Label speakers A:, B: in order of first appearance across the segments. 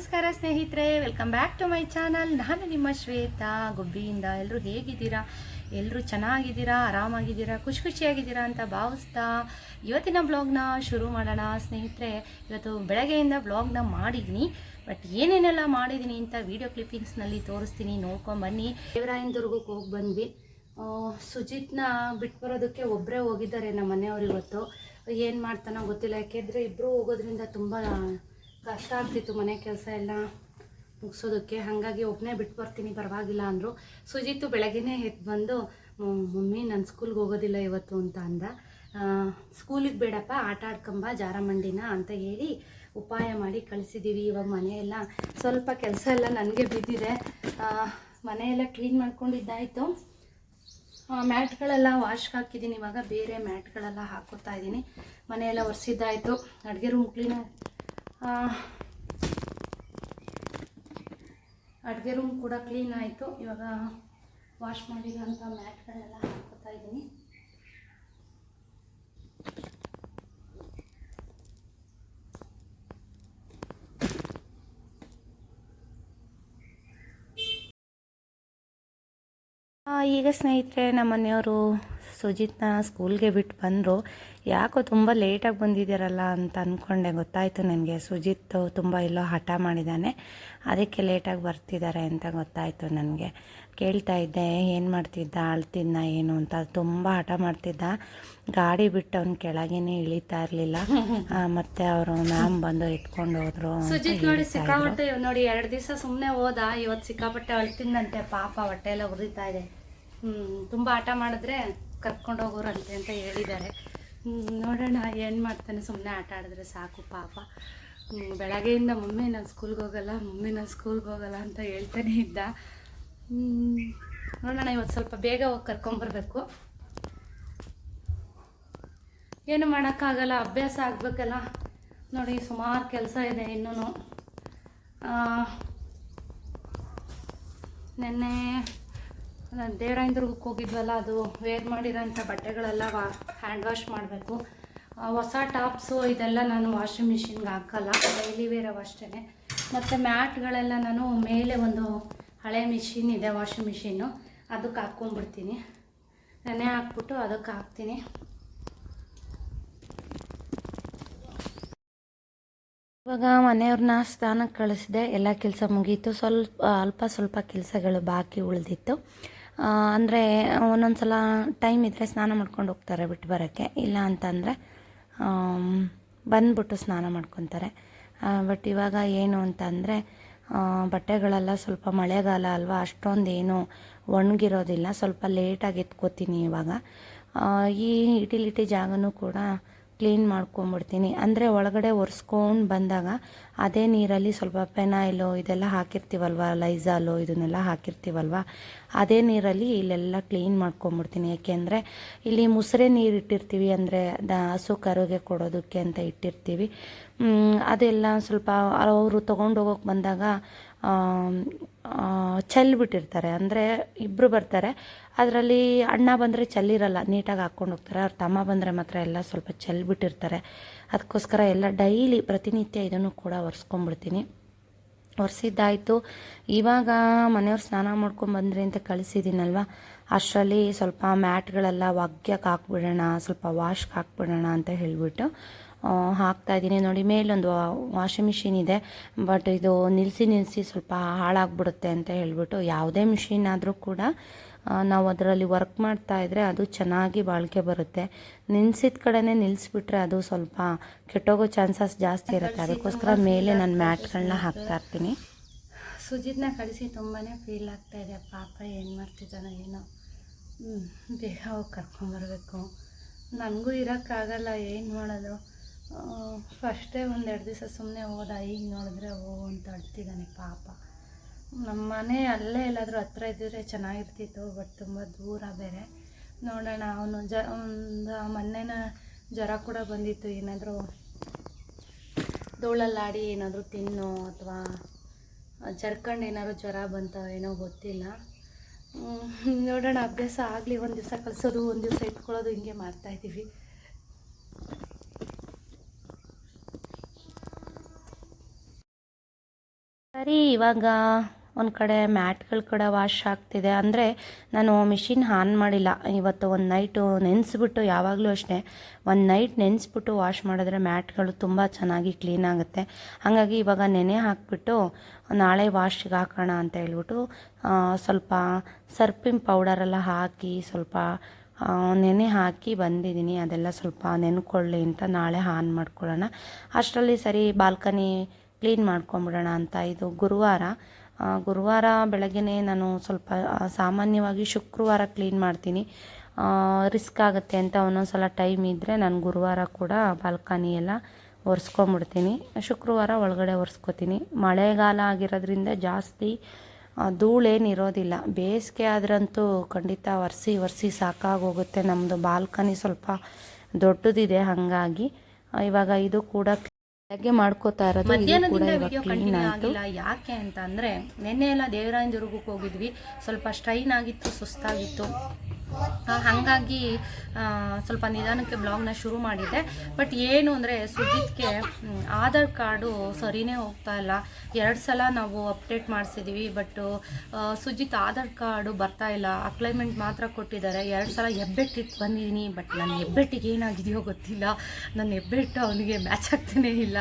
A: ನಮಸ್ಕಾರ ಸ್ನೇಹಿತರೆ welcome back to my channel ನಾನು ನಿಮ್ಮ ಶ್ವೇತಾ ಗುಬ್ಬಿಯಿಂದ. ಎಲ್ಲರೂ ಹೇಗಿದ್ದೀರಾ? ಎಲ್ಲರೂ ಚೆನ್ನಾಗಿದ್ದೀರಾ? ಆರಾಮಾಗಿದ್ದೀರಾ? ಖುಷಿ ಖುಷಿಯಾಗಿದ್ದೀರಾ ಅಂತ ಭಾವಿಸ್ತಾ ಇವತ್ತಿನ ಬ್ಲಾಗ್ನ ಶುರು ಮಾಡೋಣ. ಸ್ನೇಹಿತರೆ, ಇವತ್ತು ಬೆಳಗ್ಗೆಯಿಂದ ಬ್ಲಾಗ್ನ ಮಾಡಿದ್ದೀನಿ. ಬಟ್ ಏನೇನೆಲ್ಲ ಮಾಡಿದ್ದೀನಿ ಅಂತ ವಿಡಿಯೋ ಕ್ಲಿಪ್ಪಿಂಗ್ಸ್ನಲ್ಲಿ ತೋರಿಸ್ತೀನಿ. ನೋಡ್ಕೊಂಬನ್ನಿ ದೇವರಾಯನ ದುರ್ಗಕ್ಕೆ ಹೋಗಿ ಬಂದ್ವಿ. ಸುಜಿತ್ನ ಬಿಟ್ಟು ಬರೋದಕ್ಕೆ ಒಬ್ಬರೇ ಹೋಗಿದ್ದಾರೆ ನಮ್ಮ ಮನೆಯವರು ಇವತ್ತು. ಏನು ಮಾಡ್ತಾನೋ ಗೊತ್ತಿಲ್ಲ. ಯಾಕೆಂದರೆ ಇಬ್ಬರು ಹೋಗೋದ್ರಿಂದ ತುಂಬ ಕಷ್ಟ ಆಗ್ತಿತ್ತು ಮನೆ ಕೆಲಸ ಎಲ್ಲ ಮುಗಿಸೋದಕ್ಕೆ. ಹಾಗಾಗಿ ಒಬ್ಬನೇ ಬಿಟ್ಟು ಬರ್ತೀನಿ, ಪರವಾಗಿಲ್ಲ ಅಂದರು. ಸುಜಿತ್ತು ಬೆಳಗ್ಗೆನೇ ಎದ್ದು ಬಂದು, "ಮ್- ಮಮ್ಮಿ, ನಾನು ಸ್ಕೂಲ್ಗೆ ಹೋಗೋದಿಲ್ಲ ಇವತ್ತು ಅಂತ ಅಂದ. ಸ್ಕೂಲಿಗೆ ಬೇಡಪ್ಪ, ಆಟ ಆಡ್ಕೊಂಬ, ಜಾರಮಂಡಿನ ಅಂತ ಹೇಳಿ ಉಪಾಯ ಮಾಡಿ ಕಳಿಸಿದ್ದೀವಿ ಇವಾಗ ಮನೆಯೆಲ್ಲ ಸ್ವಲ್ಪ ಕೆಲಸ ಎಲ್ಲ ನನಗೆ ಬಿದ್ದಿದೆ. ಮನೆಯೆಲ್ಲ ಕ್ಲೀನ್ ಮಾಡ್ಕೊಂಡಿದ್ದಾಯಿತು. ಮ್ಯಾಟ್ಗಳೆಲ್ಲ ವಾಶ್ಗೆ ಹಾಕಿದ್ದೀನಿ ಇವಾಗ. ಬೇರೆ ಮ್ಯಾಟ್ಗಳೆಲ್ಲ ಹಾಕೋತಾ ಇದ್ದೀನಿ. ಮನೆಯೆಲ್ಲ ಒರೆಸಿದ್ದಾಯಿತು. ಅಡುಗೆ ರೂಮ್ ಕ್ಲೀನ್ ಅಡುಗೆ ರೂಮ್ ಕೂಡ ಕ್ಲೀನ್ ಆಯಿತು. ಇವಾಗ ವಾಶ್ ಮಾಡಿರೋಂಥ ಮ್ಯಾಟ್ಗಳೆಲ್ಲ ಹಾಕೋತಾ ಇದ್ದೀನಿ. ಈಗ ಸ್ನೇಹಿತರೆ, ನಮ್ಮ ಮನೆಯವರು ಸುಜಿತ್ನ ಸ್ಕೂಲ್ಗೆ ಬಿಟ್ಟು ಬಂದರು. ಯಾಕೋ ತುಂಬ ಲೇಟಾಗಿ ಬಂದಿದ್ದೀರಲ್ಲ ಅಂತ ಅಂದ್ಕೊಂಡೆ ಗೊತ್ತಾಯಿತು ನನಗೆ. ಸುಜಿತ್ ತುಂಬ ಎಲ್ಲೋ ಹಠ ಮಾಡಿದ್ದಾನೆ ಅದಕ್ಕೆ ಲೇಟಾಗಿ ಬರ್ತಿದ್ದಾರೆ ಅಂತ ಗೊತ್ತಾಯಿತು ನನಗೆ. ಕೇಳ್ತಾ ಇದ್ದೆ ಏನು ಮಾಡ್ತಿದ್ದ? ಅಳ್ತಿದ್ದ ಏನು? ಅಂತ. ತುಂಬ ಹಠ ಮಾಡ್ತಿದ್ದ. ಗಾಡಿ ಬಿಟ್ಟು ಅವ್ನು ಕೆಳಗೇನೆ ಇಳಿತಾ ಇರಲಿಲ್ಲ. ಮತ್ತೆ ಅವರು ಮ್ಯಾಮ್ ಬಂದು ಎತ್ಕೊಂಡು ಹೋದ್ರು
B: ಸುಜಿತ್ ನೋಡಿ ಸಿಕ್ಕಾಪಟ್ಟೆ ನೋಡಿ ಎರಡು ದಿವಸ ಸುಮ್ಮನೆ ಹೋದ. ಇವತ್ತು ಸಿಕ್ಕಾಪಟ್ಟೆ ಅಳ್ತಿದ್ದಂತೆ ಪಾಪ ಹೊಟ್ಟೆ ಎಲ್ಲ ಉರಿತಾ ಇದೆ. ಹ್ಞೂ ತುಂಬಾ ಆಟ ಮಾಡಿದ್ರೆ ಕರ್ಕೊಂಡು ಹೋಗೋರಂತೆ ಅಂತ ಹೇಳಿದ್ದಾರೆ. ನೋಡೋಣ ಏನು ಮಾಡ್ತಾನೆ ಸುಮ್ಮನೆ ಆಟ ಆಡಿದ್ರೆ ಸಾಕು ಪಾಪ. ಬೆಳಗ್ಗೆಯಿಂದ ಮಮ್ಮಿ ನಾನು ಸ್ಕೂಲ್ಗೆ ಹೋಗಲ್ಲ, ಮಮ್ಮಿ ನಾನು ಸ್ಕೂಲ್ಗೆ ಹೋಗಲ್ಲ ಅಂತ ಹೇಳ್ತಾನೆ ಇದ್ದ. ನೋಡೋಣ ಇವತ್ತು ಸ್ವಲ್ಪ ಬೇಗ ಹೋಗಿ ಕರ್ಕೊಂಬರ್ಬೇಕು. ಏನು ಮಾಡೋಕ್ಕಾಗಲ್ಲ, ಅಭ್ಯಾಸ ಆಗಬೇಕಲ್ಲ. ನೋಡಿ, ಸುಮಾರು ಕೆಲಸ ಇದೆ ಇನ್ನೂ ನಿನ್ನೆ ದೇವರಾಯನ ದುರ್ಗಕ್ಕೆ ಹೋಗಿದ್ವಲ್ಲ, ಅದು ವೇರ್ ಮಾಡಿರೋಂಥ ಬಟ್ಟೆಗಳೆಲ್ಲ ವಾ ಹ್ಯಾಂಡ್ ವಾಶ್ ಮಾಡಬೇಕು. ಹೊಸ ಟಾಪ್ಸು ಇದೆಲ್ಲ ನಾನು ವಾಷಿಂಗ್ ಮಿಷಿನ್ಗೆ ಹಾಕಲ್ಲ ಡೈಲಿ ವೇರ್ ಅಷ್ಟೇ ಮತ್ತು ಮ್ಯಾಟ್ಗಳೆಲ್ಲ ನಾನು ಮೇಲೆ ಒಂದು ಹಳೆ ಮಿಷಿನ್ ಇದೆ ವಾಷಿಂಗ್ ಮಿಷಿನ್ನು ಅದಕ್ಕೆ ಹಾಕ್ಕೊಂಡ್ಬಿಡ್ತೀನಿ. ನೆನೆ ಹಾಕ್ಬಿಟ್ಟು ಅದಕ್ಕೆ ಹಾಕ್ತೀನಿ.
A: ಇವಾಗ ಮನೆಯವ್ರನ್ನ ಸ್ನಾನಕ್ಕೆ ಕಳಿಸಿದೆ, ಎಲ್ಲ ಕೆಲಸ ಮುಗೀತು. ಸ್ವಲ್ಪ, ಅಲ್ಪ ಸ್ವಲ್ಪ ಕೆಲಸಗಳು ಬಾಕಿ ಉಳಿದಿತ್ತು. ಅಂದರೆ ಒಂದೊಂದು ಸಲ ಟೈಮ್ ಇದ್ದರೆ ಸ್ನಾನ ಮಾಡ್ಕೊಂಡು ಹೋಗ್ತಾರೆ ಬಿಟ್ಟು ಬರೋಕ್ಕೆ. ಇಲ್ಲ ಅಂತಂದರೆ ಬಂದ್ಬಿಟ್ಟು ಸ್ನಾನ ಮಾಡ್ಕೊತಾರೆ. ಬಟ್ ಇವಾಗ ಏನು ಅಂತಂದರೆ ಬಟ್ಟೆಗಳೆಲ್ಲ ಸ್ವಲ್ಪ ಮಳೆಗಾಲ ಅಲ್ವಾ ಅಷ್ಟೊಂದು ಏನು ಒಣಗಿರೋದಿಲ್ಲ. ಸ್ವಲ್ಪ ಲೇಟಾಗಿ ಎತ್ಕೋತೀನಿ ಇವಾಗ. ಈ ಇಟಿಲಿಟಿ ಜಾಗನೂ ಕೂಡ ಕ್ಲೀನ್ ಮಾಡ್ಕೊಂಬಿಡ್ತೀನಿ. ಅಂದರೆ ಒಳಗಡೆ ಒರೆಸ್ಕೊಂಡು ಬಂದಾಗ ಅದೇ ನೀರಲ್ಲಿ ಸ್ವಲ್ಪ ಪೆನಾಯಿಲು ಇದೆಲ್ಲ ಹಾಕಿರ್ತೀವಲ್ವ ಲೈಝಾಲು ಇದನ್ನೆಲ್ಲ ಹಾಕಿರ್ತೀವಲ್ವ, ಅದೇ ನೀರಲ್ಲಿ ಇಲ್ಲೆಲ್ಲ ಕ್ಲೀನ್ ಮಾಡ್ಕೊಂಬಿಡ್ತೀನಿ. ಯಾಕೆಂದರೆ ಇಲ್ಲಿ ಮುಸುರೆ ನೀರು ಇಟ್ಟಿರ್ತೀವಿ ಅಂದರೆ ದ ಹಸು ಕರುಗೆ ಕೊಡೋದಕ್ಕೆ ಅಂತ ಇಟ್ಟಿರ್ತೀವಿ. ಅದೆಲ್ಲ ಸ್ವಲ್ಪ ಅವರು ತೊಗೊಂಡೋಗೋಕೆ ಬಂದಾಗ ಚೆಲ್ಬಿಟ್ಟಿರ್ತಾರೆ ಅಂದರೆ ಇಬ್ಬರು ಬರ್ತಾರೆ. ಅದರಲ್ಲಿ ಅಣ್ಣ ಬಂದರೆ ಚೆಲ್ಲಿರಲ್ಲ ನೀಟಾಗಿ ಹಾಕ್ಕೊಂಡು ಹೋಗ್ತಾರೆ. ಅವ್ರ ತಮ್ಮ ಬಂದರೆ ಮಾತ್ರ ಎಲ್ಲ ಸ್ವಲ್ಪ ಚೆಲ್ಬಿಟ್ಟಿರ್ತಾರೆ ಅದಕ್ಕೋಸ್ಕರ ಎಲ್ಲ ಡೈಲಿ ಪ್ರತಿನಿತ್ಯ ಇದನ್ನು ಕೂಡ ಒರೆಸ್ಕೊಂಡ್ಬಿಡ್ತೀನಿ. ಒರೆಸಿದ್ದಾಯಿತು. ಇವಾಗ ಮನೆಯವ್ರು ಸ್ನಾನ ಮಾಡ್ಕೊಂಡು ಬಂದ್ರಿ ಅಂತ ಕಳಿಸಿದ್ದೀನಲ್ವ ಅಷ್ಟರಲ್ಲಿ ಸ್ವಲ್ಪ ಮ್ಯಾಟ್ಗಳೆಲ್ಲ ಒಗ್ಯಕ್ಕೆ ಹಾಕ್ಬಿಡೋಣ, ಸ್ವಲ್ಪ ವಾಶ್ಗೆ ಹಾಕ್ಬಿಡೋಣ ಅಂತ ಹೇಳಿಬಿಟ್ಟು ಹಾಕ್ತಾ ಇದ್ದೀನಿ. ನೋಡಿ ಮೇಲೊಂದು ವಾಷಿಂಗ್ ಮಿಷಿನ್ ಇದೆ. ಬಟ್ ಇದು ನಿಲ್ಲಿಸಿ ನಿಲ್ಲಿಸಿ ಸ್ವಲ್ಪ ಹಾಳಾಗ್ಬಿಡುತ್ತೆ ಅಂತ ಹೇಳ್ಬಿಟ್ಟು ಯಾವುದೇ ಮಿಷಿನ್ ಆದರೂ ಕೂಡ ನಾವು ಅದರಲ್ಲಿ ವರ್ಕ್ ಮಾಡ್ತಾ ಇದ್ರೆ ಅದು ಚೆನ್ನಾಗಿ ಬಾಳಿಕೆ ಬರುತ್ತೆ. ನಿಲ್ಸಿದ ಕಡೆನೇ ನಿಲ್ಲಿಸ್ಬಿಟ್ರೆ ಅದು ಸ್ವಲ್ಪ ಕೆಟ್ಟೋಗೋ ಚಾನ್ಸಸ್ ಜಾಸ್ತಿ ಇರುತ್ತೆ. ಅದಕ್ಕೋಸ್ಕರ ಮೇಲೆ ನಾನು ಮ್ಯಾಟ್ಗಳನ್ನ ಹಾಕ್ತಾ ಇರ್ತೀನಿ.
B: ಸುಜಿತ್ನ ಕಳಿಸಿ ತುಂಬಾ ಫೀಲ್ ಆಗ್ತಾ ಇದೆ. ಪಾಪ ಏನು ಮಾಡ್ತಿದ್ದಾನೋ ಏನೋ. ಬೇಗ ಹೋಗಿ ಕರ್ಕೊಂಬರ್ಬೇಕು ನನಗೂ ಇರೋಕ್ಕಾಗಲ್ಲ ಏನು ಮಾಡೋದು? ಫಸ್ಟೇ ಒಂದೆರಡು ದಿವಸ ಸುಮ್ಮನೆ ಹೋದ, ಈಗ ನೋಡಿದ್ರೆ ಓ ಅಂತ ಅಳ್ತಿದ್ದಾನೆ ಪಾಪ. ನಮ್ಮ ಮನೆ ಅಲ್ಲೇ ಎಲ್ಲಾದರೂ ಹತ್ರ ಇದ್ದಿದ್ರೆ ಚೆನ್ನಾಗಿರ್ತಿತ್ತು, ಬಟ್ ತುಂಬ ದೂರ ಬೇರೆ. ನೋಡೋಣ, ಅವನು ಜ, ಒಂದು ಮೊನ್ನೆನ ಜ್ವರ ಕೂಡ ಬಂದಿತ್ತು, ಏನಾದರೂ ಧೂಳಲ್ಲಾಡಿ ಏನಾದರೂ ತಿನ್ನು ಅಥವಾ ಜರ್ಕಂಡು ಏನಾದ್ರು ಜ್ವರ ಬಂತ ಏನೋ ಗೊತ್ತಿಲ್ಲ. ನೋಡೋಣ, ಅಭ್ಯಾಸ ಆಗಲಿ, ಒಂದು ದಿವಸ ಕಳಿಸೋದು ಒಂದು ದಿವಸ ಇಟ್ಕೊಳ್ಳೋದು, ಹಿಂಗೆ ಮಾಡ್ತಾಯಿದ್ದೀವಿ
A: ಸರಿ, ಇವಾಗ ಒಂದು ಕಡೆ ಮ್ಯಾಟ್ಗಳು ಕೂಡ ವಾಶ್ ಆಗ್ತಿದೆ. ಅಂದರೆ ನಾನು ಮಿಷಿನ್ ಆನ್ ಮಾಡಿಲ್ಲ. ಇವತ್ತು ಒಂದು ನೈಟು ನೆನೆಸ್ಬಿಟ್ಟು, ಯಾವಾಗಲೂ ಅಷ್ಟೇ, ಒಂದು ನೈಟ್ ನೆನೆಸ್ಬಿಟ್ಟು ವಾಶ್ ಮಾಡಿದ್ರೆ ಮ್ಯಾಟ್ಗಳು ತುಂಬ ಚೆನ್ನಾಗಿ ಕ್ಲೀನ್ ಆಗುತ್ತೆ. ಹಾಗಾಗಿ ಇವಾಗ ನೆನೆ ಹಾಕಿಬಿಟ್ಟು, ನಾಳೆ ವಾಶ್ಗೆ ಹಾಕೋಣ ಅಂತ ಹೇಳ್ಬಿಟ್ಟು ಸ್ವಲ್ಪ ಸರ್ಪಿನ ಪೌಡರೆಲ್ಲ ಹಾಕಿ, ಸ್ವಲ್ಪ ನೆನೆ ಹಾಕಿ ಬಂದಿದ್ದೀನಿ. ಅದೆಲ್ಲ ಸ್ವಲ್ಪ ನೆನ್ಕೊಳ್ಳಿ ಅಂತ ನಾಳೆ ಆನ್ ಮಾಡ್ಕೊಳ್ಳೋಣ. ಅಷ್ಟರಲ್ಲಿ ಸರಿ ಬಾಲ್ಕನಿ ಕ್ಲೀನ್ ಮಾಡ್ಕೊಂಬಿಡೋಣ ಅಂತ ಇದು ಗುರುವಾರ. ಗುರುವಾರ ಬೆಳಗ್ಗೆ ನಾನು ಸ್ವಲ್ಪ ಸಾಮಾನ್ಯವಾಗಿ ಶುಕ್ರವಾರ ಕ್ಲೀನ್ ಮಾಡ್ತೀನಿ. ರಿಸ್ಕ್ ಆಗುತ್ತೆ ಅಂತ ಒಂದೊಂದು ಸಲ ಟೈಮ್ ಇದ್ದರೆ ನಾನು ಗುರುವಾರ ಕೂಡ ಬಾಲ್ಕನಿ ಎಲ್ಲ ಒರೆಸ್ಕೊಂಬಿಡ್ತೀನಿ. ಶುಕ್ರವಾರ ಒಳಗಡೆ ಒರೆಸ್ಕೊತೀನಿ. ಮಳೆಗಾಲ ಆಗಿರೋದ್ರಿಂದ ಜಾಸ್ತಿ ಧೂಳೇನಿರೋದಿಲ್ಲ ಬೇಸಿಗೆ ಆದ್ರಂತೂ ಖಂಡಿತ ಒರೆಸಿ ಒರೆಸಿ ಸಾಕಾಗೋಗುತ್ತೆ. ನಮ್ಮದು ಬಾಲ್ಕನಿ ಸ್ವಲ್ಪ ದೊಡ್ಡದಿದೆ ಹಾಗಾಗಿ. ಇವಾಗ ಇದು ಕೂಡ ಬೆಳಗ್ಗೆ ಮಾಡ್ಕೋತಾ ಇರೋದು.
B: ಮಧ್ಯಾಹ್ನದಿಂದ ವಿಡಿಯೋ ಕಂಟಿನ್ಯೂ ಆಗಿಲ್ಲ. ಯಾಕೆ ಅಂತ ಅಂದರೆ ನಿನ್ನೆ ಎಲ್ಲ ದೇವರಾಯನ ದುರ್ಗಕ್ಕೆ ಹೋಗಿದ್ವಿ. ಸ್ವಲ್ಪ ಸ್ಟ್ರೈನ್ ಆಗಿತ್ತು ಸುಸ್ತಾಗಿತ್ತು. ಹಾಗಾಗಿ ಸ್ವಲ್ಪ ನಿಧಾನಕ್ಕೆ ಬ್ಲಾಗ್ನ ಶುರು ಮಾಡಿದ್ದೆ. ಬಟ್ ಏನು ಅಂದರೆ ಸುಜಿತ್ಗೆ ಆಧಾರ್ ಕಾರ್ಡು ಸರಿನೇ ಹೋಗ್ತಾ ಇಲ್ಲ. ಎರಡು ಸಲ ನಾವು ಅಪ್ಡೇಟ್ ಮಾಡಿಸಿದ್ದೀವಿ ಬಟ್ ಸುಜಿತ್ ಆಧಾರ್ ಕಾರ್ಡು ಬರ್ತಾ ಇಲ್ಲ. ಅಕ್ಲೈಮೆಂಟ್ ಮಾತ್ರ ಕೊಟ್ಟಿದ್ದಾರೆ. ಎರಡು ಸಲ ಹೆಬ್ಬೆಟ್ಟಿಟ್ಟು ಬಂದಿದ್ದೀನಿ, ಬಟ್ ನನ್ನ ಹೆಬ್ಬೆಟ್ಟಿಗೆ ಏನಾಗಿದೆಯೋ ಗೊತ್ತಿಲ್ಲ. ನನ್ನ ಹೆಬ್ಬೆಟ್ಟು ಅವನಿಗೆ ಮ್ಯಾಚ್ ಆಗ್ತಾನೇ ಇಲ್ಲ.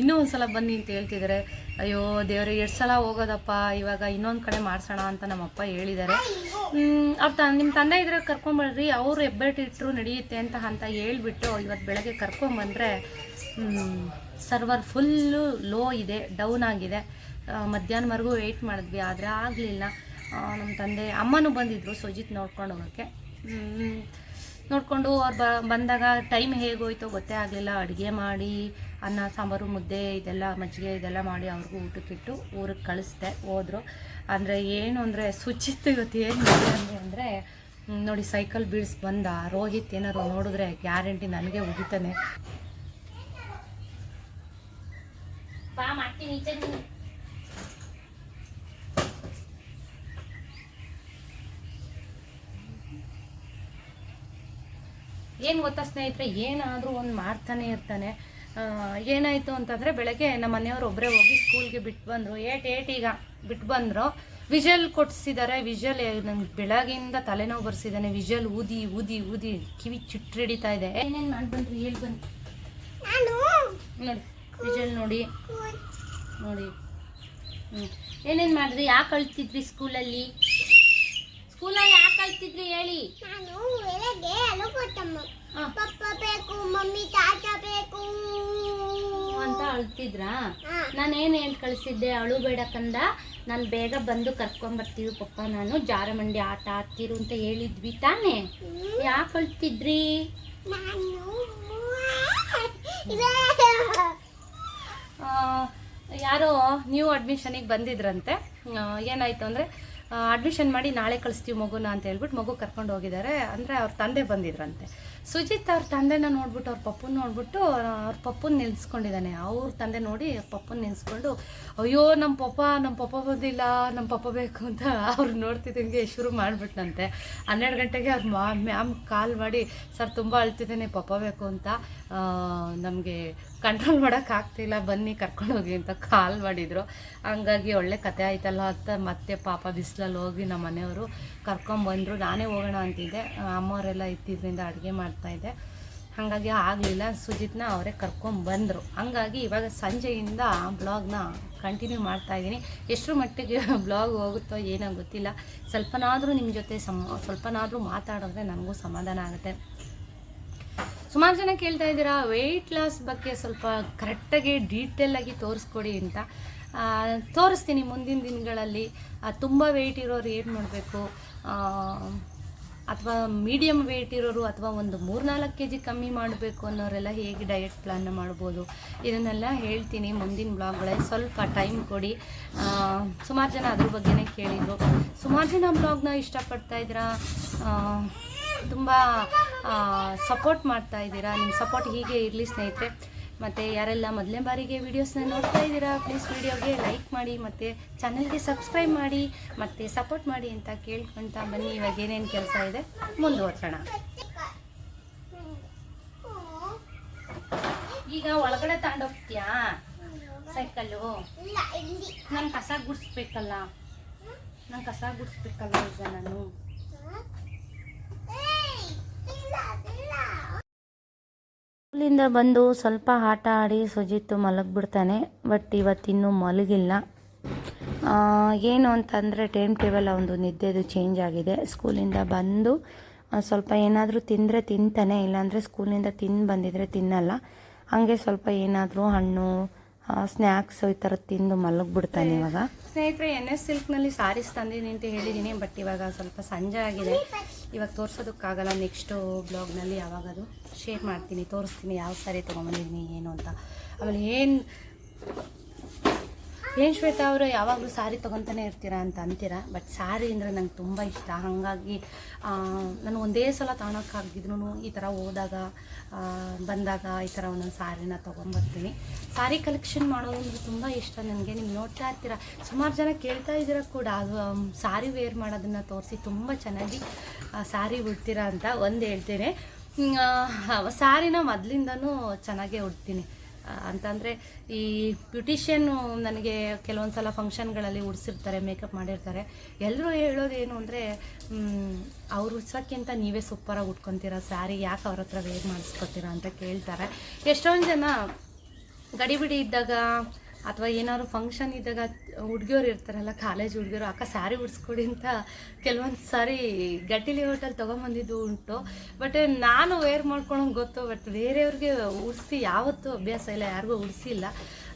B: ಇನ್ನೂ ಒಂದು ಸಲ ಬನ್ನಿ ಅಂತ ಹೇಳ್ತಿದ್ದಾರೆ. ಅಯ್ಯೋ, ದೇವರೇ, ಎರಡು ಸಲ ಹೋಗೋದಪ್ಪ. ಇವಾಗ ಇನ್ನೊಂದು ಕಡೆ ಮಾಡಿಸೋಣ ಅಂತ ನಮ್ಮಪ್ಪ ಹೇಳಿದ್ದಾರೆ. ಅವ್ರು ತ ನಿಮ್ಮ ತಂದೆ ಇದ್ರೆ ಕರ್ಕೊಂಬರ್ರಿ ಅವ್ರು ಹೆಬ್ಬೆಟ್ಟಿಟ್ರು ನಡೆಯುತ್ತೆ ಅಂತ ಅಂತ ಹೇಳಿಬಿಟ್ಟು ಇವತ್ತು ಬೆಳಗ್ಗೆ ಕರ್ಕೊಂಬಂದರೆ ಸರ್ವರ್ ಫುಲ್ಲು ಲೋ ಇದೆ ಡೌನ್ ಆಗಿದೆ. ಮಧ್ಯಾಹ್ನವರೆಗೂ ವೆಯ್ಟ್ ಮಾಡಿದ್ವಿ, ಆದರೆ ಆಗಲಿಲ್ಲ. ನಮ್ಮ ತಂದೆ, ಅಮ್ಮನೂ ಬಂದಿದ್ದರು ಸುಜಿತ್ ನೋಡ್ಕೊಂಡು ಹೋಗೋಕ್ಕೆ. ನೋಡಿಕೊಂಡು ಅವ್ರು ಬ, ಬಂದಾಗ ಟೈಮ್ ಹೇಗೋಯ್ತೋ ಗೊತ್ತೇ ಆಗಲಿಲ್ಲ. ಅಡುಗೆ ಮಾಡಿ, ಅನ್ನ, ಸಾಂಬಾರು, ಮುದ್ದೆ, ಇದೆಲ್ಲ ಮಜ್ಜಿಗೆ, ಇದೆಲ್ಲ ಮಾಡಿ ಅವ್ರಿಗೂ ಊಟಕ್ಕಿಟ್ಟು ಊರಿಗೆ ಕಳಿಸ್ದೆ, ಹೋದರು. ಅಂದರೆ ಏನು ಅಂದರೆ ಸುಚಿತ್ ಇವತ್ತು ಏನು ಮಾಡಿದೆ ಅಂದರೆ ನೋಡಿ ಸೈಕಲ್ ಬೀಳ್ಸ್ ಬಂದ. ರೋಹಿತ್ ಏನಾದ್ರು ನೋಡಿದ್ರೆ ಗ್ಯಾರಂಟಿ ನನಗೆ ಉಗಿತಾನೆ. ಏನು ಗೊತ್ತಾ ಸ್ನೇಹಿತರೆ, ಏನಾದರೂ ಒಂದು ಮಾಡ್ತಾನೆ ಇರ್ತಾನೆ. ಏನಾಯಿತು ಅಂತಂದರೆ ಬೆಳಗ್ಗೆ ನಮ್ಮ ಮನೆಯವ್ರು ಒಬ್ಬರೇ ಹೋಗಿ ಸ್ಕೂಲ್ಗೆ ಬಿಟ್ಟು ಬಂದರು. ಏಟ್ ಏಟ್ ಈಗ ಬಿಟ್ಟು ಬಂದರು. ವಿಜಲ್ ಕೊಡಿಸಿದ್ದಾರೆ ವಿಜಲ್ ನಂಗೆ ಬೆಳಗಿಂದ ತಲೆನೋವು ಬರ್ಸಿದ್ದಾನೆ ವಿಜಲ್ ಊದಿ ಊದಿ ಊದಿ ಕಿವಿ ಚುಟ್ರಿಡಿತಾ ಇದೆ. ಏನೇನು ಮಾಡಿ ಬಂದ್ರಿ ಹೇಳಿ ಬಂದು ನೋಡಿ ವಿಜಲ್ ನೋಡಿ. ನೋಡಿ. ಹ್ಞೂ ಏನೇನು ಮಾಡಿದ್ರಿ? ಯಾಕೆ ಅಳ್ತಿದ್ರಿ ಸ್ಕೂಲಲ್ಲಿ ಸ್ಕೂಲಲ್ಲಿ ಯಾಕೆ ಅಳ್ತಿದ್ರಿ ಹೇಳಿ?
C: ಪಪ್ಪ ಬೇಕು ಮಮ್ಮಿ ತಾತ ಬೇಕು.
A: ಅಂತ ಅಳ್ತಿದ್ರಾ?
C: ನಾನು
A: ಏನು ಹೇಳಿ ಕಳಿಸಿದ್ದೆ ಅಳು ಬೇಡ ಕಂದ. ನಾನು ಬೇಗ ಬಂದು ಕರ್ಕೊಂಬರ್ತೀವಿ ಪಪ್ಪ ನಾನು ಜಾರಮಂಡಿ ಆಟ ಆಡ್ತಿರು ಅಂತ ಹೇಳಿದ್ವಿ ತಾನೇ. ಯಾಕೆ ಅಳ್ತಿದ್ರಿ?
B: ಯಾರೋ ನ್ಯೂ ಅಡ್ಮಿಷನಿಗೆ ಬಂದಿದ್ರಂತೆ. ಏನಾಯ್ತು ಅಂದರೆ ಅಡ್ಮಿಷನ್ ಮಾಡಿ ನಾಳೆ ಕಳಿಸ್ತೀವಿ ಮಗುನ ಅಂತ ಹೇಳ್ಬಿಟ್ಟು ಮಗು ಕರ್ಕೊಂಡು ಹೋಗಿದ್ದಾರೆ. ಅಂದರೆ ಅವ್ರ ತಂದೆ ಬಂದಿದ್ರಂತೆ. ಸುಜಿತ್ ಅವ್ರ ತಂದೆನ ನೋಡ್ಬಿಟ್ಟು ಅವ್ರ ಪಪ್ಪನ ನೋಡ್ಬಿಟ್ಟು ಅವ್ರ ಪಪ್ಪನ ನಿಲ್ಸ್ಕೊಂಡಿದ್ದಾನೆ. ಅವ್ರ ತಂದೆ ನೋಡಿ ಪಪ್ಪನ ನಿಲ್ಸ್ಕೊಂಡು, ಅಯ್ಯೋ ನಮ್ಮ ಪಪ್ಪ ನಮ್ಮ ಪಪ್ಪ ಬಂದಿಲ್ಲ ನಮ್ಮ ಪಪ್ಪ ಬೇಕು ಅಂತ ಅವ್ರು ನೋಡ್ತಿದ್ದಂಗೆ ಶುರು ಮಾಡಿಬಿಟ್ನಂತೆ. ಹನ್ನೆರಡು ಗಂಟೆಗೆ ಅವ್ರ ಮ್ಯಾಮ್ ಕಾಲ್ ಮಾಡಿ, ಸರ್, ತುಂಬ ಅಳ್ತಿದ್ದೇನೆ, ಪಪ್ಪ ಬೇಕು ಅಂತ ನಮಗೆ ಕಂಟ್ರೋಲ್ ಮಾಡೋಕ್ಕಾಗ್ತಿಲ್ಲ ಬನ್ನಿ ಕರ್ಕೊಂಡು ಹೋಗಿ ಅಂತ ಕಾಲ್ ಮಾಡಿದರು. ಹಂಗಾಗಿ ಒಳ್ಳೆ ಕತೆ ಆಯ್ತಲ್ಲ ಅಂತ ಮತ್ತೆ ಪಾಪ ಬಿಸಿಲಲ್ಲಿ ಹೋಗಿ ನಮ್ಮ ಮನೆಯವರು ಕರ್ಕೊಂಬಂದರು ನಾನೇ ಹೋಗೋಣ ಅಂತಿದ್ದೆ. ಅಮ್ಮವರೆಲ್ಲ ಇದ್ದಿದ್ದರಿಂದ ಅಡುಗೆ ಮಾಡ್ತಾಯಿದ್ದೆ ಹಾಗಾಗಿ ಆಗಲಿಲ್ಲ. ಸುಜಿತ್ನ ಅವರೇ ಕರ್ಕೊಂಬಂದರು ಹಂಗಾಗಿ ಇವಾಗ ಸಂಜೆಯಿಂದ ಬ್ಲಾಗ್ನ ಕಂಟಿನ್ಯೂ ಮಾಡ್ತಾಯಿದ್ದೀನಿ ಎಷ್ಟರ ಮಟ್ಟಿಗೆ ಬ್ಲಾಗ್ ಹೋಗುತ್ತೋ ಏನೋ ಗೊತ್ತಿಲ್ಲ. ಸ್ವಲ್ಪನಾದರೂ ನಿಮ್ಮ ಜೊತೆ ಸಮ, ಸ್ವಲ್ಪನಾದರೂ ಮಾತಾಡಿದ್ರೆ ನನಗೂ ಸಮಾಧಾನ ಆಗುತ್ತೆ. ಸುಮಾರು ಜನ ಕೇಳ್ತಾ ಇದ್ದೀರಾ ವೆಯ್ಟ್ ಲಾಸ್ ಬಗ್ಗೆ ಸ್ವಲ್ಪ ಕರೆಕ್ಟಾಗಿ ಡೀಟೇಲ್ ಆಗಿ ತೋರಿಸ್ಕೊಡಿ ಅಂತ. ತೋರಿಸ್ತೀನಿ ಮುಂದಿನ ದಿನಗಳಲ್ಲಿ. ತುಂಬ ವೆಯ್ಟ್ ಇರೋರು ಏನು ಮಾಡಬೇಕು? ಅಥವಾ ಮೀಡಿಯಮ್ ವೆಯ್ಟ್ ಇರೋರು ಅಥವಾ ಒಂದು ಮೂರ್ನಾಲ್ಕು ಕೆ ಜಿ ಕಮ್ಮಿ ಮಾಡಬೇಕು ಅನ್ನೋರೆಲ್ಲ ಹೇಗೆ ಡಯಟ್ ಪ್ಲಾನ್ ಮಾಡ್ಬೋದು? ಇದನ್ನೆಲ್ಲ ಹೇಳ್ತೀನಿ ಮುಂದಿನ ಬ್ಲಾಗ್ಗಳಲ್ಲಿ ಸ್ವಲ್ಪ ಟೈಮ್ ಕೊಡಿ. ಸುಮಾರು ಜನ ಅದ್ರ ಬಗ್ಗೆನೇ ಕೇಳಿದರು. ಸುಮಾರು ಜನ ಬ್ಲಾಗ್ನ ಇಷ್ಟಪಡ್ತಾ ಇದ್ದೀರಾ? ತುಂಬ ಸಪೋರ್ಟ್ ಮಾಡ್ತಾ ಇದ್ದೀರಾ? ನಿಮ್ಮ ಸಪೋರ್ಟ್ ಹೀಗೆ ಇರಲಿ ಸ್ನೇಹಿತರೆ. ಮತ್ತು ಯಾರೆಲ್ಲ ಮೊದಲನೇ ಬಾರಿಗೆ ವೀಡಿಯೋಸ್ನ ನೋಡ್ತಾ ಇದ್ದೀರಾ ಪ್ಲೀಸ್ ವೀಡಿಯೋಗೆ ಲೈಕ್ ಮಾಡಿ ಮತ್ತು ಚಾನಲ್ಗೆ ಸಬ್ಸ್ಕ್ರೈಬ್ ಮಾಡಿ ಮತ್ತು ಸಪೋರ್ಟ್ ಮಾಡಿ ಅಂತ ಕೇಳ್ಕೊಳ್ತಾ ಬನ್ನಿ. ಇವಾಗ ಏನೇನು ಕೆಲಸ ಇದೆ ಮುಂದುವರ್ಸೋಣ. ಈಗ ಒಳಗಡೆ ತಗೊಂಡೋಗ್ತೀಯಾ ಸೈಕಲ್ಲು? ನಾನು ಕಸ ಗುಡಿಸ್ಬೇಕಲ್ಲ. ನಾನು ಕಸ ಗುಡಿಸ್ಬೇಕಲ್ಲ ಈಗ ನಾನು.
A: ಸ್ಕೂಲಿಂದ ಬಂದು ಸ್ವಲ್ಪ ಆಟ ಆಡಿ ಸುಜಿತ್ ಮಲಗಿಬಿಡ್ತಾನೆ, ಬಟ್ ಇವತ್ತಿನ್ನೂ ಮಲಗಿಲ್ಲ. ಏನು ಅಂತಂದರೆ ಟೈಮ್ ಟೇಬಲ್ ಒಂದು ನಿದ್ದೆದು ಚೇಂಜ್ ಆಗಿದೆ. ಸ್ಕೂಲಿಂದ ಬಂದು ಸ್ವಲ್ಪ ಏನಾದರೂ ತಿಂದರೆ ತಿಂತಾನೆ, ಇಲ್ಲಾಂದರೆ ಸ್ಕೂಲಿಂದ ತಿಂದು ಬಂದಿದ್ರೆ ತಿನ್ನಲ್ಲ. ಹಾಗೆ ಸ್ವಲ್ಪ ಏನಾದರೂ ಹಣ್ಣು ಸ್ನ್ಯಾಕ್ಸ್ ಈ ಥರ ತಿಂದು ಮಲಗಿಬಿಡ್ತಾನೆ ಇವಾಗ.
B: ಸ್ನೇಹಿತರೆ, ಎನ್ ಎಸ್ ಸಿಲ್ಕ್ನಲ್ಲಿ ಸಾರೀಸ್ ತಂದಿದ್ದೀನಿ ಅಂತ ಹೇಳಿದ್ದೀನಿ, ಬಟ್ ಇವಾಗ ಸ್ವಲ್ಪ ಸಂಜೆ ಆಗಿದೆ. ಇವಾಗ ತೋರಿಸೋದಕ್ಕಾಗಲ್ಲ ನೆಕ್ಸ್ಟು ಬ್ಲಾಗ್ನಲ್ಲಿ ಯಾವಾಗ ಅದು ಶೇರ್ ಮಾಡ್ತೀನಿ, ತೋರಿಸ್ತೀನಿ, ಯಾವ ಸಾರಿ ತೊಗೊಂಬಂದಿದ್ದೀನಿ ಏನು ಅಂತ. ಆಮೇಲೆ ಏನು ಏನು ಶ್ವೇತಾ ಅವರು, ಯಾವಾಗಲೂ ಸಾರಿ ತೊಗೊತಾನೆ ಇರ್ತೀರಾ ಅಂತ ಅಂತೀರಾ? ಬಟ್ ಸಾರಿ ಅಂದರೆ ನಂಗೆ ತುಂಬ ಇಷ್ಟ. ಹಾಗಾಗಿ ನಾನು ಒಂದೇ ಸಲ ತಗೊಳಕ್ಕಾಗಿದ್ರು ಈ ಥರ ಹೋದಾಗ ಬಂದಾಗ ಈ ಥರ ಒಂದೊಂದು ಸಾರಿನ ತೊಗೊಂಬರ್ತೀನಿ. ಸಾರಿ ಕಲೆಕ್ಷನ್ ಮಾಡೋದು ಅಂದರೆ ತುಂಬ ಇಷ್ಟ. ನನಗೆ ನೀವು ನೋಡ್ತಾ ಇರ್ತೀರ. ಸುಮಾರು ಜನ ಕೇಳ್ತಾ ಇದ್ದೀರ ಕೂಡ. ಅದು ಸಾರಿ ವೇರ್ ಮಾಡೋದನ್ನು ತೋರಿಸಿ ತುಂಬ ಚೆನ್ನಾಗಿ ಸಾರಿ ಉಡ್ತೀರಾ ಅಂತ ಒಂದು ಹೇಳ್ತೇನೆ. ಸಾರಿನ ಮೊದಲಿಂದನೂ ಚೆನ್ನಾಗೇ ಉಡ್ತೀನಿ. ಅಂತಂದರೆ ಈ ಬ್ಯೂಟಿಷಿಯನ್ನು ನನಗೆ ಕೆಲವೊಂದು ಸಲ ಫಂಕ್ಷನ್ಗಳಲ್ಲಿ ಉಡಿಸಿರ್ತಾರೆ, ಮೇಕಪ್ ಮಾಡಿರ್ತಾರೆ. ಎಲ್ಲರೂ ಹೇಳೋದೇನು ಅಂದರೆ ಅವ್ರು ಉಡ್ಸೋಕ್ಕಿಂತ ನೀವೇ ಸೂಪರಾಗಿ ಉಟ್ಕೊತೀರಾ? ಸ್ಯಾರಿ ಯಾಕೆ ಅವ್ರ ಹತ್ರ ವೇರ್ ಮಾಡಿಸ್ಕೊತೀರಾ? ಅಂತ ಕೇಳ್ತಾರೆ. ಎಷ್ಟೊಂದು ಜನ ಗಡಿಬಿಡಿ ಇದ್ದಾಗ ಅಥವಾ ಏನಾದ್ರು ಫಂಕ್ಷನ್ ಇದ್ದಾಗ ಹುಡುಗಿಯವ್ರು ಇರ್ತಾರಲ್ಲ ಕಾಲೇಜ್ ಹುಡುಗಿಯರು ಅಕ್ಕ ಸ್ಯಾರಿ ಉಡ್ಸ್ಕೊಡಿ ಅಂತ ಕೆಲವೊಂದು ಸಾರಿ ಗಟ್ಟಿಲಿ ಹೋಟೆಲ್ ತೊಗೊಂಬಂದಿದ್ದು ಉಂಟು. ಬಟ್ ನಾನು ವೇರ್ ಮಾಡ್ಕೊಳಂಗೆ ಗೊತ್ತು ಬಟ್ ಬೇರೆಯವ್ರಿಗೆ ಉಡಿಸಿ ಯಾವತ್ತೂ ಅಭ್ಯಾಸ ಇಲ್ಲ ಯಾರಿಗೂ ಉಡಿಸಿಲ್ಲ.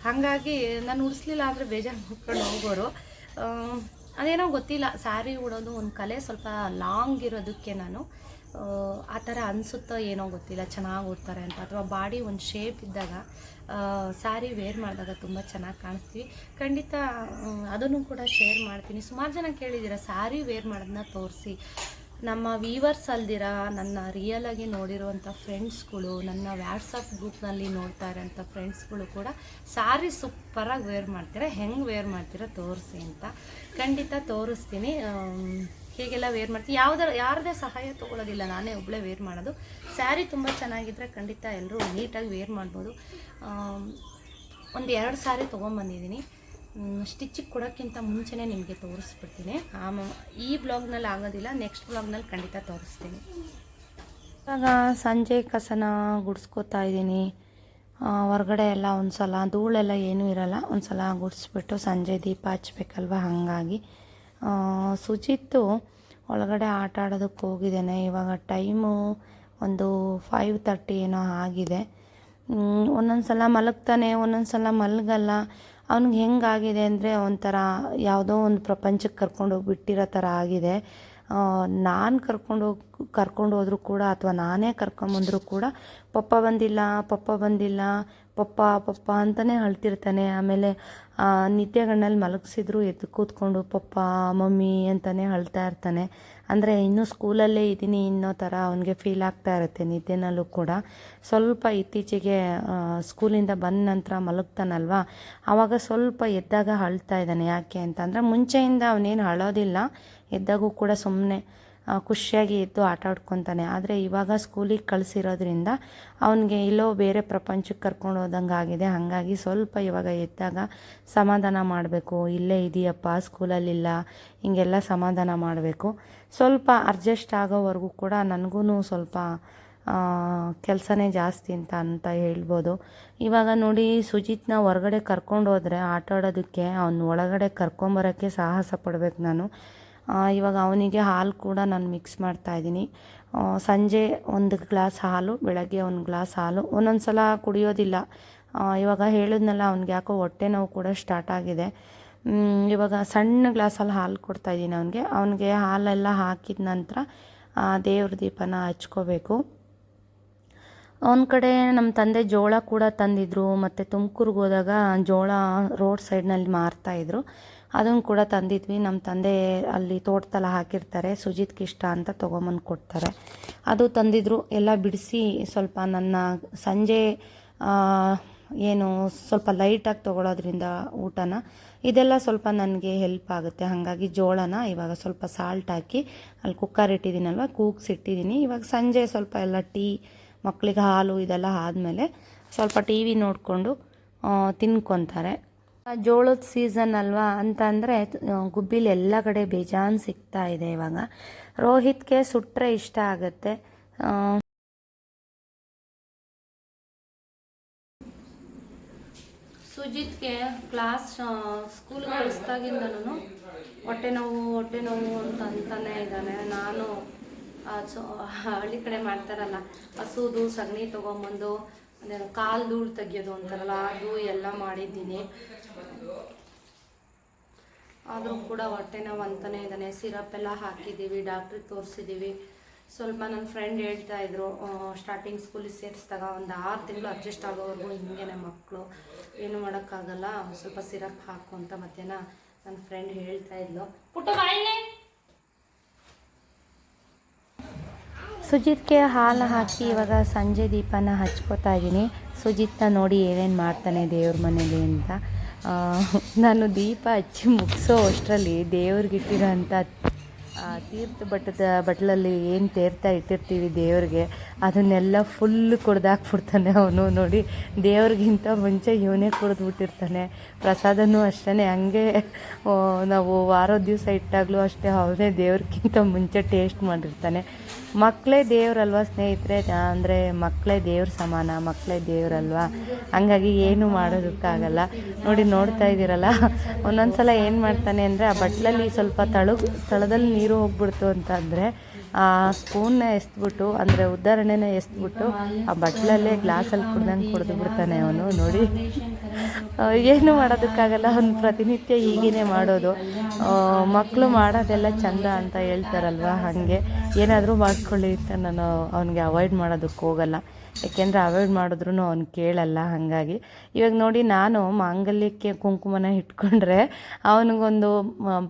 B: ಹಾಗಾಗಿ ನಾನು ಉಡಿಸ್ಲಿಲ್ಲ ಅಂದರೆ ಬೇಜಾರು ಮಾಡ್ಕೊಂಡು ಹೋಗೋರು. ಅದೇನೋ ಗೊತ್ತಿಲ್ಲ ಸ್ಯಾರಿ ಉಡೋದು ಒಂದು ಕಲೆ ಸ್ವಲ್ಪ ಲಾಂಗ್ ಇರೋದಕ್ಕೆ ನಾನು. ಆ, ಥರ ಅನಿಸುತ್ತೋ ಏನೋ ಗೊತ್ತಿಲ್ಲ ಚೆನ್ನಾಗಿ ಉಡ್ತಾರೆ ಅಂತ. ಅಥವಾ ಬಾಡಿ ಒಂದು ಶೇಪ್ ಇದ್ದಾಗ ಸ್ಯಾರಿ ವೇರ್ ಮಾಡಿದಾಗ ತುಂಬ ಚೆನ್ನಾಗಿ ಕಾಣಿಸ್ತೀವಿ. ಖಂಡಿತ ಅದನ್ನು ಕೂಡ ಶೇರ್ ಮಾಡ್ತೀನಿ. ಸುಮಾರು ಜನ ಕೇಳಿದ್ದೀರ ಸ್ಯಾರಿ ವೇರ್ ಮಾಡೋದನ್ನ ತೋರಿಸಿ. ನಮ್ಮ ವೀವರ್ಸ್ ಅಲ್ದಿರ, ನನ್ನ ರಿಯಲ್ ಆಗಿ ನೋಡಿರುವಂಥ ಫ್ರೆಂಡ್ಸ್ಗಳು ನನ್ನ ವ್ಯಾಟ್ಸಪ್ ಗ್ರೂಪ್ನಲ್ಲಿ ನೋಡ್ತಾ ಇರೋಂಥ ಫ್ರೆಂಡ್ಸ್ಗಳು ಕೂಡ ಸ್ಯಾರಿ ಸೂಪರಾಗಿ ವೇರ್ ಮಾಡ್ತೀರಾ, ಹೆಂಗೆ ವೇರ್ ಮಾಡ್ತೀರಾ ತೋರಿಸಿ ಅಂತ ಖಂಡಿತ ತೋರಿಸ್ತೀನಿ. ಹೇಗೆಲ್ಲ ವೇರ್ ಮಾಡ್ತೀನಿ ಯಾವುದರ ಯಾರದೇ ಸಹಾಯ ತೊಗೊಳೋದಿಲ್ಲ ನಾನೇ ಒಬ್ಬಳೇ ವೇರ್ ಮಾಡೋದು. ಸ್ಯಾರಿ ತುಂಬ ಚೆನ್ನಾಗಿದ್ದರೆ ಖಂಡಿತ ಎಲ್ಲರೂ ನೀಟಾಗಿ ವೇರ್ ಮಾಡ್ಬೋದು. ಒಂದು ಎರಡು ಸ್ಯಾರಿ ತೊಗೊಂಬಂದಿದ್ದೀನಿ ಸ್ಟಿಚ್ಚಿಗೆ ಕೊಡೋಕ್ಕಿಂತ ಮುಂಚೆನೇ ನಿಮಗೆ ತೋರಿಸ್ಬಿಡ್ತೀನಿ. ಆಮ ಈ ಬ್ಲಾಗ್ನಲ್ಲಿ ಆಗೋದಿಲ್ಲ ನೆಕ್ಸ್ಟ್ ಬ್ಲಾಗ್ನಲ್ಲಿ ಖಂಡಿತ ತೋರಿಸ್ತೀನಿ.
A: ಇವಾಗ ಸಂಜೆ ಕಸನ ಗುಡಿಸ್ಕೋತಾ ಇದ್ದೀನಿ ಆ, ಹೊರ್ಗಡೆ ಎಲ್ಲ ಒಂದು ಸಲ ಧೂಳೆಲ್ಲ ಏನೂ ಇರಲ್ಲ ಒಂದು ಸಲ ಗುಡಿಸ್ಬಿಟ್ಟು ಸಂಜೆ ದೀಪ ಹಚ್ಬೇಕಲ್ವ ಹಾಗಾಗಿ. ಆ, ಸುಜಿತ್ತು ಒಳಗಡೆ ಆಟ ಆಡೋದಕ್ಕೆ ಹೋಗಿದ್ದಾನೆ. ಇವಾಗ ಟೈಮು ಒಂದು ಫೈವ್ ತರ್ಟಿ ಏನೋ ಆಗಿದೆ. ಒಂದೊಂದು ಸಲ ಮಲಗ್ತಾನೆ ಒಂದೊಂದು ಸಲ ಮಲಗಲ್ಲ. ಅವ್ನಿಗೆ ಹೆಂಗಾಗಿದೆ ಅಂದರೆ ಒಂಥರ ಯಾವುದೋ ಒಂದು ಪ್ರಪಂಚಕ್ಕೆ ಕರ್ಕೊಂಡು ಹೋಗಿಬಿಟ್ಟಿರೋ ಥರ ಆಗಿದೆ. ನಾನು ಕರ್ಕೊಂಡೋಗಿ ಕರ್ಕೊಂಡು ಹೋದರೂ ಕೂಡ ಅಥವಾ ನಾನೇ ಕರ್ಕೊಂಬಂದರೂ ಕೂಡ ಪಪ್ಪ ಬಂದಿಲ್ಲ ಪಪ್ಪ ಬಂದಿಲ್ಲ ಪಪ್ಪ ಪಪ್ಪ ಅಂತಲೇ ಅಳ್ತಿರ್ತಾನೆ. ಆಮೇಲೆ ನಿದ್ದೆಗಣ್ಣಲ್ಲಿ ಮಲಗಿಸಿದ್ರು, ಎದ್ದು ಕೂತ್ಕೊಂಡು ಪಪ್ಪ, ಮಮ್ಮಿ ಅಂತಲೇ ಅಳ್ತಾ ಇರ್ತಾನೆ. ಅಂದರೆ ಇನ್ನೂ ಸ್ಕೂಲಲ್ಲೇ ಇದ್ದೀನಿ, ಇನ್ನೋ ಥರ ಅವನಿಗೆ ಫೀಲ್ ಆಗ್ತಾ ಇರುತ್ತೆ ನಿದ್ದೆನಲ್ಲೂ ಕೂಡ. ಸ್ವಲ್ಪ ಇತ್ತೀಚೆಗೆ ಸ್ಕೂಲಿಂದ ಬಂದ ನಂತರ ಮಲಗ್ತಾನಲ್ವ? ಆವಾಗ ಸ್ವಲ್ಪ ಎದ್ದಾಗ ಅಳ್ತಾ ಇದ್ದಾನೆ. ಯಾಕೆ ಅಂತಂದರೆ ಮುಂಚೆಯಿಂದ ಅವನೇನು ಅಳೋದಿಲ್ಲ. ಎದ್ದಾಗೂ ಕೂಡ ಸುಮ್ಮನೆ ಖುಷಿಯಾಗಿ ಎದ್ದು ಆಟ ಆಡ್ಕೊತಾನೆ. ಆದರೆ ಇವಾಗ ಸ್ಕೂಲಿಗೆ ಕಳಿಸಿರೋದ್ರಿಂದ ಅವನಿಗೆ ಇಲ್ಲೋ ಬೇರೆ ಪ್ರಪಂಚಕ್ಕೆ ಕರ್ಕೊಂಡು ಹೋದಂಗೆ ಆಗಿದೆ. ಹಾಗಾಗಿ ಸ್ವಲ್ಪ ಇವಾಗ ಎದ್ದಾಗ ಸಮಾಧಾನ ಮಾಡಬೇಕು. ಇಲ್ಲೇ ಇದೆಯಪ್ಪ, ಸ್ಕೂಲಲ್ಲಿಲ್ಲ, ಹಿಂಗೆಲ್ಲ ಸಮಾಧಾನ ಮಾಡಬೇಕು. ಸ್ವಲ್ಪ ಅಡ್ಜಸ್ಟ್ ಆಗೋವರೆಗೂ ಕೂಡ ನನಗೂ ಸ್ವಲ್ಪ ಕೆಲಸನೇ ಜಾಸ್ತಿ ಅಂತ ಅಂತ ಹೇಳ್ಬೋದು. ಇವಾಗ ನೋಡಿ ಸುಜಿತ್ನ ಹೊರಗಡೆ ಕರ್ಕೊಂಡು ಹೋದರೆ ಆಟ ಆಡೋದಕ್ಕೆ ಅವ್ನ ಒಳಗಡೆ ಕರ್ಕೊಂಬರೋಕ್ಕೆ ಸಾಹಸ ಪಡ್ಬೇಕು ನಾನು. ಇವಾಗ ಅವನಿಗೆ ಹಾಲು ಕೂಡ ನಾನು ಮಿಕ್ಸ್ ಮಾಡ್ತಾ ಇದ್ದೀನಿ. ಸಂಜೆ ಒಂದು ಗ್ಲಾಸ್ ಹಾಲು, ಬೆಳಗ್ಗೆ ಒಂದು ಗ್ಲಾಸ್ ಹಾಲು. ಒಂದೊಂದು ಸಲ ಕುಡಿಯೋದಿಲ್ಲ. ಇವಾಗ ಹೇಳಿದ್ನಲ್ಲ, ಅವ್ನಿಗೆ ಯಾಕೋ ಹೊಟ್ಟೆ ನೋವು ಕೂಡ ಸ್ಟಾರ್ಟ್ ಆಗಿದೆ. ಇವಾಗ ಸಣ್ಣ ಗ್ಲಾಸಲ್ಲಿ ಹಾಲು ಕೊಡ್ತಾ ಇದ್ದೀನಿ ಅವನಿಗೆ. ಅವನಿಗೆ ಹಾಲೆಲ್ಲ ಹಾಕಿದ ನಂತರ ದೇವ್ರ ದೀಪನ ಹಚ್ಕೋಬೇಕು. ಅವನ ಕಡೆ ನಮ್ಮ ತಂದೆ ಜೋಳ ಕೂಡ ತಂದಿದ್ರು. ಮತ್ತು ತುಮಕೂರಿಗೆ ಹೋದಾಗ ಜೋಳ ರೋಡ್ ಸೈಡ್ನಲ್ಲಿ ಮಾರ್ತಾಯಿದ್ರು ಅದನ್ನು ಕೂಡ ತಂದಿದ್ವಿ. ನಮ್ಮ ತಂದೆ ಅಲ್ಲಿ ತೋಟದಲ್ಲ ಹಾಕಿರ್ತಾರೆ. ಸುಜಿತ್ಗೆ ಇಷ್ಟ ಅಂತ ತೊಗೊಂಬಂದು ಕೊಡ್ತಾರೆ. ಅದು ತಂದಿದ್ರು. ಎಲ್ಲ ಬಿಡಿಸಿ ಸ್ವಲ್ಪ ನನ್ನ ಸಂಜೆ ಏನು ಸ್ವಲ್ಪ ಲೈಟಾಗಿ ತೊಗೊಳೋದ್ರಿಂದ ಊಟನ, ಇದೆಲ್ಲ ಸ್ವಲ್ಪ ನನಗೆ ಹೆಲ್ಪ್ ಆಗುತ್ತೆ. ಹಾಗಾಗಿ ಜೋಳನ ಇವಾಗ ಸ್ವಲ್ಪ ಸಾಲ್ಟ್ ಹಾಕಿ ಅಲ್ಲಿ ಕುಕ್ಕರ್ ಇಟ್ಟಿದ್ದೀನಲ್ವ? ಕೂಗ್ಸಿಟ್ಟಿದ್ದೀನಿ ಇವಾಗ ಸಂಜೆ ಸ್ವಲ್ಪ ಎಲ್ಲ ಟೀ, ಮಕ್ಕಳಿಗೆ ಹಾಲು ಇದೆಲ್ಲ ಆದಮೇಲೆ ಸ್ವಲ್ಪ ಟಿ ವಿ ನೋಡಿಕೊಂಡು ತಿನ್ಕೊತಾರೆ. ಜೋಳದ ಸೀಸನ್ ಅಲ್ವಾ ಅಂತ ಅಂದರೆ ಗುಬ್ಬಿಲಿ ಎಲ್ಲ ಕಡೆ ಬೇಜಾನ್ ಸಿಗ್ತಾ ಇದೆ ಇವಾಗ. ರೋಹಿತ್ಗೆ ಸುಟ್ಟರೆ ಇಷ್ಟ ಆಗುತ್ತೆ. ಸುಜಿತ್ಗೆ ಕ್ಲಾಸ್ ಸ್ಕೂಲ್ ಕಳಿಸ್ದಾಗಿಂದನೂ ಹೊಟ್ಟೆ ನೋವು ಹೊಟ್ಟೆ ನೋವು ಅಂತ ಅಂತಾನೆ ಇದ್ದಾನೆ. ನಾನು ಹಳ್ಳಿ ಕಡೆ ಮಾಡ್ತಾರಲ್ಲ, ಹಸುದು, ಸಗಣಿ ತೊಗೊಂಬಂದು ಅದೇನೋ ಕಾಲು ಧೂಳು ತೆಗಿಯೋದು ಅಂತಾರಲ್ಲ, ಅದು ಎಲ್ಲ ಮಾಡಿದ್ದೀನಿ. ಆದರೂ ಕೂಡ ಹೊಟ್ಟೆ ನೋವು ಅಂತಾನೆ ಇದ್ದಾನೆ. ಸಿರಪ್ ಎಲ್ಲ ಹಾಕಿದ್ದೀವಿ ಡಾಕ್ಟ್ರಿಗೆ ತೋರಿಸಿದ್ದೀವಿ. ಸ್ವಲ್ಪ ನನ್ನ ಫ್ರೆಂಡ್ ಹೇಳ್ತಾ ಇದ್ರು ಸ್ಟಾರ್ಟಿಂಗ್ ಸ್ಕೂಲಿಗೆ ಸೇರಿಸಿದಾಗ ಒಂದು ಆರು ತಿಂಗಳು ಅಡ್ಜಸ್ಟ್ ಆಗೋವರೆಗೂ ಹಿಂಗೇನೆ ಮಕ್ಕಳು ಏನು ಮಾಡೋಕ್ಕಾಗಲ್ಲ, ಸ್ವಲ್ಪ ಸಿರಪ್ ಹಾಕು ಅಂತ ಮತ್ತೇನ ನನ್ನ ಫ್ರೆಂಡ್ ಹೇಳ್ತಾ ಇದ್ಲು. ಪುಟ್ಟ ಸುಜಿತ್ಗೆ ಹಾಲು ಹಾಕಿ ಇವಾಗ ಸಂಜೆ ದೀಪನ ಹಚ್ಕೋತಾ ಇದ್ದೀನಿ. ಸುಜಿತ್ನ ನೋಡಿ ಏನೇನು ಮಾಡ್ತಾನೆ ದೇವ್ರ ಮನೇಲಿ ಅಂತ. ನಾನು ದೀಪ ಹಚ್ಚಿ ಮುಗಿಸೋ ಅಷ್ಟರಲ್ಲಿ ದೇವ್ರಿಗಿಟ್ಟಿರೋ ಅಂಥ ತೀರ್ಥ ಬಟ್ಟದ, ಬಟ್ಲಲ್ಲಿ ಏನು ತೇರ್ತಾ ಇಟ್ಟಿರ್ತೀವಿ ದೇವ್ರಿಗೆ, ಅದನ್ನೆಲ್ಲ ಫುಲ್ ಕುಡ್ದಾಕ್ಬಿಡ್ತಾನೆ ಅವನು ನೋಡಿ. ದೇವ್ರಿಗಿಂತ ಮುಂಚೆ ಇವನೇ ಕುಡಿದ್ಬಿಟ್ಟಿರ್ತಾನೆ. ಪ್ರಸಾದನೂ ಅಷ್ಟೇ ಹಂಗೆ ನಾವು ವಾರದ ದಿವಸ ಇಟ್ಟಾಗಲೂ ಅಷ್ಟೇ ಅವನೇ ದೇವ್ರಿಗಿಂತ ಮುಂಚೆ ಟೇಸ್ಟ್ ಮಾಡಿರ್ತಾನೆ. ಮಕ್ಕಳೇ ದೇವರಲ್ವ ಸ್ನೇಹಿತರೆ? ಅಂದರೆ ಮಕ್ಕಳೇ ದೇವ್ರ ಸಮಾನ ಮಕ್ಕಳೇ ದೇವರಲ್ವಾ? ಹಂಗಾಗಿ ಏನು ಮಾಡೋದಕ್ಕಾಗಲ್ಲ. ನೋಡಿ, ನೋಡ್ತಾ ಇದ್ದೀರಲ್ಲ? ಒಂದೊಂದ್ಸಲ ಏನು ಮಾಡ್ತಾನೆ ಅಂದರೆ ಆ ಬಟ್ಲಲ್ಲಿ ಸ್ವಲ್ಪ ತಳು, ತಳದಲ್ಲಿ ನೀರು ಹೋಗ್ಬಿಡ್ತು ಅಂತಂದರೆ, ಆ ಸ್ಪೂನ್ನ ಎಸ್ಬಿಟ್ಟು, ಅಂದರೆ ಉದಾಹರಣೆನ ಎಸ್ಬಿಟ್ಟು, ಆ ಬಟ್ಲಲ್ಲೇ ಗ್ಲಾಸಲ್ಲಿ ಕುಡ್ದಂಗೆ ಕುಡಿದು ಬಿಡ್ತಾನೆ ಅವನು. ನೋಡಿ. ಏನು ಮಾಡೋದಕ್ಕಾಗಲ್ಲ, ಒಂದು ಪ್ರತಿನಿತ್ಯ ಈಗೇ ಮಾಡೋದು. ಮಕ್ಕಳು ಮಾಡೋದೆಲ್ಲ ಚಂದ ಅಂತ ಹೇಳ್ತಾರಲ್ವ, ಹಾಗೆ. ಏನಾದರೂ ಮಾಡ್ಕೊಳ್ಳಿ ಅಂತ ನಾನು ಅವನಿಗೆ ಅವಾಯ್ಡ್ ಮಾಡೋದಕ್ಕೆ ಹೋಗಲ್ಲ. ಯಾಕೆಂದರೆ ಅವಾಯ್ಡ್ ಮಾಡಿದ್ರು ಅವ್ನು ಕೇಳಲ್ಲ ಹಾಗಾಗಿ. ಇವಾಗ ನೋಡಿ, ನಾನು ಮಾಂಗಲ್ಯಕ್ಕೆ ಕುಂಕುಮನ ಇಟ್ಕೊಂಡ್ರೆ ಅವನಿಗೊಂದು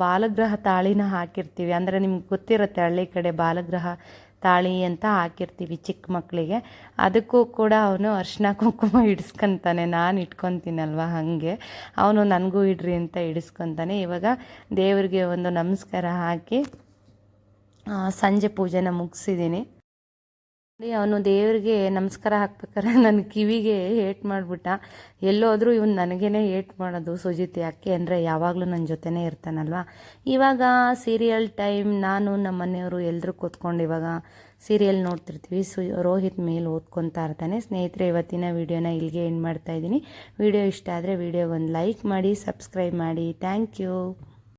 A: ಬಾಲಗ್ರಹ ತಾಳಿನ ಹಾಕಿರ್ತೀವಿ. ಅಂದರೆ ನಿಮ್ಗೆ ಗೊತ್ತಿರುತ್ತೆ ಹಳ್ಳಿ ಕಡೆ ಬಾಲಗ್ರಹ ತಾಳಿ ಅಂತ ಹಾಕಿರ್ತೀವಿ ಚಿಕ್ಕ ಮಕ್ಕಳಿಗೆ. ಅದಕ್ಕೂ ಕೂಡ ಅವನು ಅರ್ಶಿನ ಕುಂಕುಮ ಇಡ್ಸ್ಕೊಂತಾನೆ. ನಾನು ಇಟ್ಕೊತೀನಲ್ವ ಹಾಗೆ. ಅವನು ನನಗೂ ಇಡ್ರಿ ಅಂತ ಇಡಿಸ್ಕೊತಾನೆ. ಇವಾಗ ದೇವರಿಗೆ ಒಂದು ನಮಸ್ಕಾರ ಹಾಕಿ ಸಂಜೆ ಪೂಜೆನ ಮುಗಿಸಿದ್ದೀನಿ. ಅವನು ದೇವರಿಗೆ ನಮಸ್ಕಾರ ಹಾಕ್ಬೇಕಾದ್ರೆ ನನ್ನ ಕಿವಿಗೆ ಏಟ್ ಮಾಡಿಬಿಟ್ಟ. ಎಲ್ಲೋದ್ರೂ ಇವನು ನನಗೇನೆ ಏಟ್ ಮಾಡೋದು ಸುಜಿತ್ ಯಾಕೆ ಅಂದರೆ ಯಾವಾಗಲೂ ನನ್ನ ಜೊತೆನೇ ಇರ್ತಾನಲ್ವಾ? ಇವಾಗ ಸೀರಿಯಲ್ ಟೈಮ್ ನಾನು ನಮ್ಮ ಮನೆಯವರು ಎಲ್ಲರೂ ಕೂತ್ಕೊಂಡು ಇವಾಗ ಸೀರಿಯಲ್ ನೋಡ್ತಿರ್ತೀವಿ. ಸು, ರೋಹಿತ್ ಮೇಲೆ ಓದ್ಕೊತಾ ಇರ್ತಾನೆ. ಸ್ನೇಹಿತರೆ, ಇವತ್ತಿನ ವೀಡಿಯೋನ ಇಲ್ಲಿಗೆ ಎಂಡ್ ಮಾಡ್ತಾ ಇದ್ದೀನಿ. ವಿಡಿಯೋ ಇಷ್ಟ ಆದರೆ ವಿಡಿಯೋಗೊಂದು ಲೈಕ್ ಮಾಡಿ ಸಬ್ಸ್ಕ್ರೈಬ್ ಮಾಡಿ. Thank you